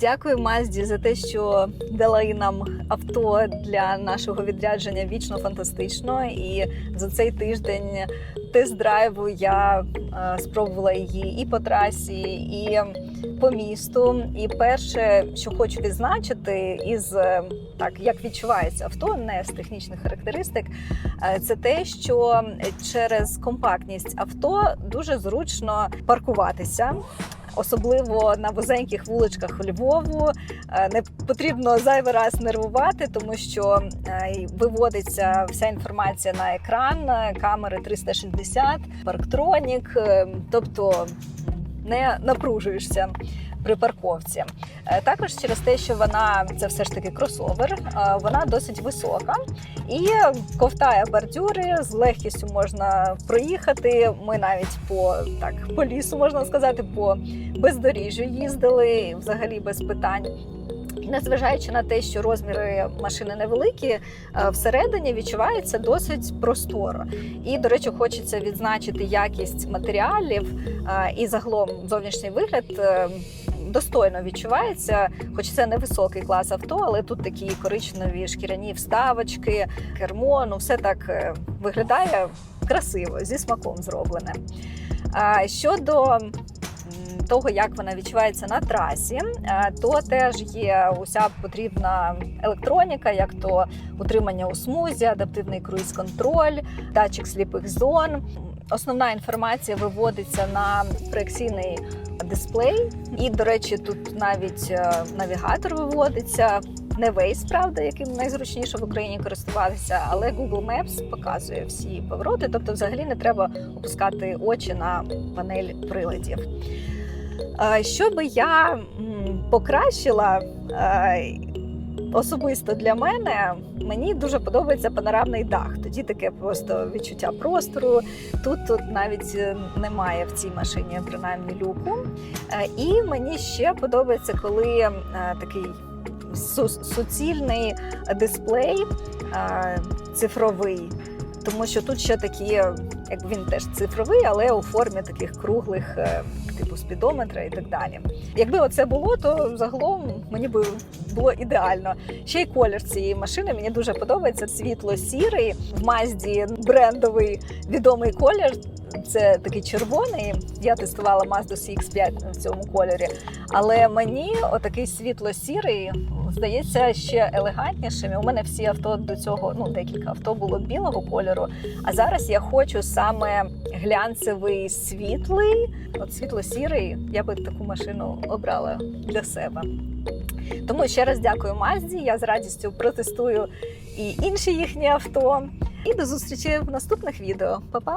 Дякую Мазді за те, що дали нам авто для нашого відрядження вічно фантастично. І за цей тиждень тест-драйву я е, спробувала її і по трасі, і по місту. І перше, що хочу відзначити, із е, так як відчувається авто, не з технічних характеристик, е, це те, що через компактність авто дуже зручно паркуватися. Особливо на вузеньких вуличках Львову не потрібно зайвий раз нервувати, тому що виводиться вся інформація на екран, камери 360, парктронік, е, тобто не напружуєшся при парковці. Е, Також через те, що вона це все ж таки кросовер, е, вона досить висока і ковтає бордюри, з легкістю можна проїхати. Ми навіть по так по лісу можна сказати, по бездоріжжю їздили взагалі без питань. Незважаючи на те, що розміри машини невеликі, е, всередині відчувається досить просторо. І, до речі, хочеться відзначити якість матеріалів е, і загалом зовнішній вигляд. е, Достойно відчувається, хоч це не високий клас авто, але тут такі коричневі шкіряні вставочки, кермо, ну все так виглядає красиво, зі смаком зроблене. Щодо того, як вона відчувається на трасі, е, то теж є уся потрібна електроніка, як то утримання у смузі, адаптивний круїз-контроль, датчик сліпих зон. Основна інформація виводиться на проекційний дисплей. І, до речі, тут навіть е, навігатор виводиться. Не Waze, правда, яким найзручніше в Україні користуватися, але Google Maps показує всі повороти, тобто взагалі не треба опускати очі на панель приладів. Що би я покращила особисто для мене, мені дуже подобається панорамний дах. Тоді таке просто відчуття простору. Тут, тут навіть е, немає в цій машині принаймні люку. І мені ще подобається, коли е, такий суцільний дисплей цифровий. Тому що тут ще такі, як він теж цифровий, але у формі таких круглих, е, типу спідометра і так далі. Якби оце було, то загалом мені би було ідеально. Ще й колір цієї машини мені дуже подобається. Світло-сірий в Мазді брендовий відомий колір. Це такий червоний. Я тестувала Mazda CX-5 в цьому кольорі. Але мені отакий світло-сірий здається ще елегантнішим. У мене всі авто до цього, ну декілька авто було білого кольору. А зараз я хочу саме глянцевий світлий, от світло-сірий. Я би таку машину обрала для себе. Тому ще раз дякую Мазді. Я з радістю протестую і інші їхні авто. І до зустрічі в наступних відео. Па-па!